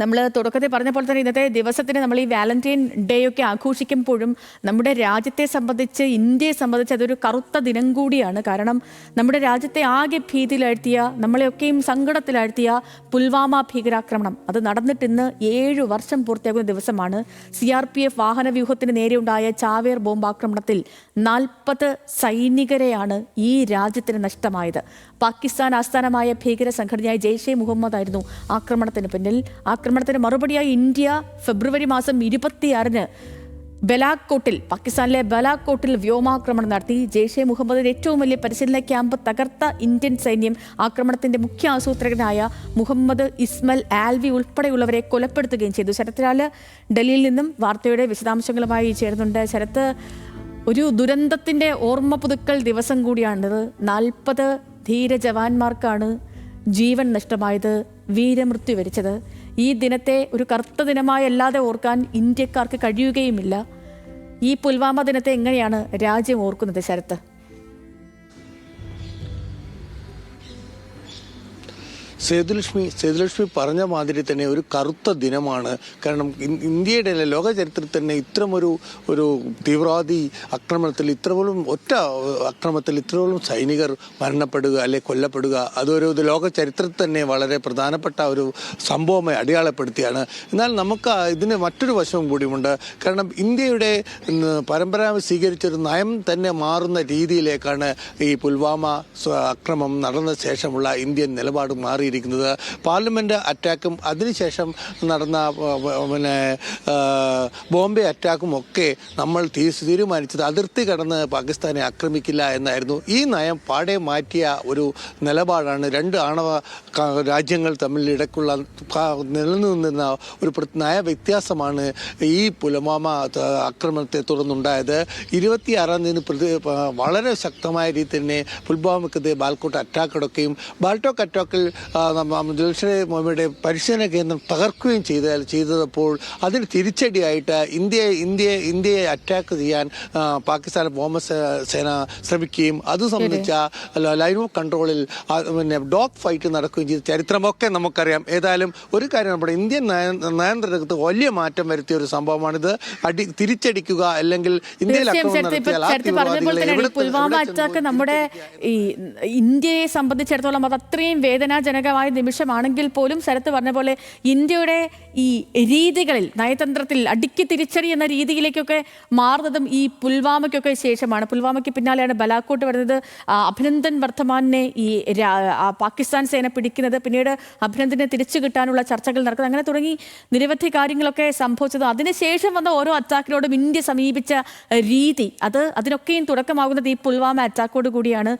നമ്മൾ തുടക്കത്തിൽ പറഞ്ഞ പോലെ തന്നെ ഇന്നത്തെ ദിവസത്തിന് നമ്മൾ ഈ വാലന്റൈൻ ഡേ ഒക്കെ ആഘോഷിക്കുമ്പോഴും നമ്മുടെ രാജ്യത്തെ സംബന്ധിച്ച് ഇന്ത്യയെ സംബന്ധിച്ച് അതൊരു കറുത്ത ദിനം കൂടിയാണ്. കാരണം നമ്മുടെ രാജ്യത്തെ ആകെ ഭീതിയിലാഴ്ത്തിയ നമ്മളെയൊക്കെയും സങ്കടത്തിലാഴ്ത്തിയ പുൽവാമ ഭീകരാക്രമണം. അത് നടന്നിട്ട് ഇന്ന് ഏഴു വർഷം പൂർത്തിയാകുന്ന ദിവസമാണ്. സി ആർ പി എഫ് വാഹന വ്യൂഹത്തിന് നേരെയുണ്ടായ ചാവേർ ബോംബാക്രമണത്തിൽ നാൽപ്പത് സൈനികരെയാണ് ഈ രാജ്യത്തിന് നഷ്ടമായത്. പാകിസ്ഥാൻ ആസ്ഥാനമായ ഭീകര സംഘടനയായ ജെയ്ഷെ മുഹമ്മദ് ആയിരുന്നു ആക്രമണത്തിന് പിന്നിൽ. ആക്രമണത്തിന് മറുപടിയായി ഇന്ത്യ ഫെബ്രുവരി മാസം ഇരുപത്തിയാറിന് ബലാക്കോട്ടിൽ പാകിസ്ഥാനിലെ ബലാക്കോട്ടിൽ വ്യോമാക്രമണം നടത്തി. ജെയ്ഷെ മുഹമ്മദിന്റെ ഏറ്റവും വലിയ പരിശീലന ക്യാമ്പ് തകർത്ത ഇന്ത്യൻ സൈന്യം ആക്രമണത്തിന്റെ മുഖ്യ ആസൂത്രകനായ മുഹമ്മദ് ഇസ്മൽ ആൽവി ഉൾപ്പെടെയുള്ളവരെ കൊലപ്പെടുത്തുകയും ചെയ്തു. ശരത്തിലാൽ ഡൽഹിയിൽ നിന്നും വാർത്തയുടെ വിശദാംശങ്ങളുമായി ചേരുന്നുണ്ട്. ശരത്ത് ഒരു ദുരന്തത്തിന്റെ ഓർമ്മ പുതുക്കൽ ദിവസം കൂടിയാണിത്. നാൽപ്പത് ധീര ജവാന്മാർക്കാണ് ജീവൻ നഷ്ടമായത്. വീരമൃത്യു വരിച്ചത്. ഈ ദിനത്തെ ഒരു കറുത്ത ദിനമായി അല്ലാതെ ഓർക്കാൻ ഇന്ത്യക്കാർക്ക് കഴിയുകയുമില്ല. ഈ പുൽവാമ ദിനത്തെ എങ്ങനെയാണ് രാജ്യം ഓർക്കുന്നത് ശരത്ത്? സേതുലക്ഷ്മി സേതുലക്ഷ്മി പറഞ്ഞ മാതിരി തന്നെ ഒരു കറുത്ത ദിനമാണ്. കാരണം ഇന്ത്യയുടെ അല്ല, ലോക ചരിത്രത്തിൽ തന്നെ ഇത്രമൊരു ഒരു തീവ്രവാദി ആക്രമണത്തിൽ ഇത്രപോലും ഒറ്റ ആക്രമണത്തിൽ ഇത്രപോലും സൈനികർ മരണപ്പെടുക അല്ലെ കൊല്ലപ്പെടുക അതൊരു ലോക ചരിത്രത്തിൽ തന്നെ വളരെ പ്രധാനപ്പെട്ട ഒരു സംഭവമായി അടയാളപ്പെടുത്തിയാണ്. എന്നാൽ നമുക്ക് ഇതിന് മറ്റൊരു വശവും കൂടിയുമുണ്ട്. കാരണം ഇന്ത്യയുടെ പരമ്പര സ്വീകരിച്ചൊരു നയം തന്നെ മാറുന്ന രീതിയിലേക്കാണ് ഈ പുൽവാമ അക്രമം നടന്ന ശേഷമുള്ള ഇന്ത്യൻ നിലപാട് മാറിയിരിക്കുന്നത് പാർലമെന്റ് അറ്റാക്കും അതിനുശേഷം നടന്ന പിന്നെ ബോംബെ അറ്റാക്കും ഒക്കെ നമ്മൾ തീരുമാനിച്ചത്. അതിർത്തി കടന്ന് പാകിസ്ഥാനെ ആക്രമിക്കില്ല എന്നായിരുന്നു. ഈ നയം പാടെ മാറ്റിയ ഒരു നിലപാടാണ് രണ്ട് ആണവ രാജ്യങ്ങൾ തമ്മിൽ ഇടയ്ക്കുള്ള നിലനിന്നിരുന്ന ഒരു നയ വ്യത്യാസമാണ് ഈ പുലവാമ ആക്രമണത്തെ തുടർന്നുണ്ടായത്. ഇരുപത്തിയാറാം തീയതി പ്രതി വളരെ ശക്തമായ രീതിയിൽ തന്നെ പുൽവാമക്കെതിരെ ബാൽക്കോട്ട് അറ്റാക്ക് അടക്കുകയും ബാൽട്ടോക്ക് അറ്റാക്കിൽ ആ, മോമിയുടെ പരിശീലന കേന്ദ്രം തകർക്കുകയും ചെയ്താൽ ചെയ്തപ്പോൾ അതിന് തിരിച്ചടിയായിട്ട് ഇന്ത്യയെ ഇന്ത്യയെ ഇന്ത്യയെ അറ്റാക്ക് ചെയ്യാൻ പാകിസ്ഥാൻ വ്യോമസേ സേന ശ്രമിക്കുകയും അത് സംബന്ധിച്ച ലൈൻ ഓഫ് കൺട്രോളിൽ പിന്നെ ഡോഗ് ഫൈറ്റ് നടക്കുകയും ചെയ്ത ചരിത്രമൊക്കെ നമുക്കറിയാം. ഏതായാലും ഒരു കാര്യം നമ്മുടെ ഇന്ത്യൻ നയ- നയതന്ത്രത്ത് വലിയ മാറ്റം വരുത്തിയ ഒരു സംഭവമാണിത്. അടി തിരിച്ചടിക്കുക അല്ലെങ്കിൽ ഇന്ത്യയിൽ പുൽവാമ അറ്റാക്ക് നമ്മുടെ ഈ ഇന്ത്യയെ സംബന്ധിച്ചിടത്തോളം അത് അത്രയും വേദനാജനകമായ നിമിഷമാണെങ്കിൽ പോലും ശരത്ത് പറഞ്ഞ പോലെ ഇന്ത്യയുടെ ഈ രീതികളിൽ നയതന്ത്രത്തിൽ അടുക്കി തിരിച്ചടി എന്ന രീതിയിലേക്കൊക്കെ മാറുന്നതും ഈ പുൽവാമയ്ക്കൊക്കെ ശേഷമാണ്. പുൽവാമയ്ക്ക് പിന്നാലെയാണ് ബലാക്കോട്ട് വരുന്നത്. അഭിനന്ദൻ വർദ്ധമാനെ ഈ പാകിസ്ഥാൻ സേന പിടിക്കുന്നത്. പിന്നീട് അഭിനന്ദനെ തിരിച്ചു കിട്ടാനുള്ള ചർച്ചകൾ നടക്കുന്നത്. അങ്ങനെ തുടങ്ങി നിരവധി കാര്യങ്ങളൊക്കെ സംഭവിച്ചത്. അതിനുശേഷം വന്ന ഓരോ അറ്റാക്കിനോടും ഇന്ത്യ സമീപിച്ച രീതി അത് അതിനൊക്കെയും തുടക്കമാകുന്നത് ഈ പുൽവാമ അറ്റാക്കോട് കൂടിയാണ്.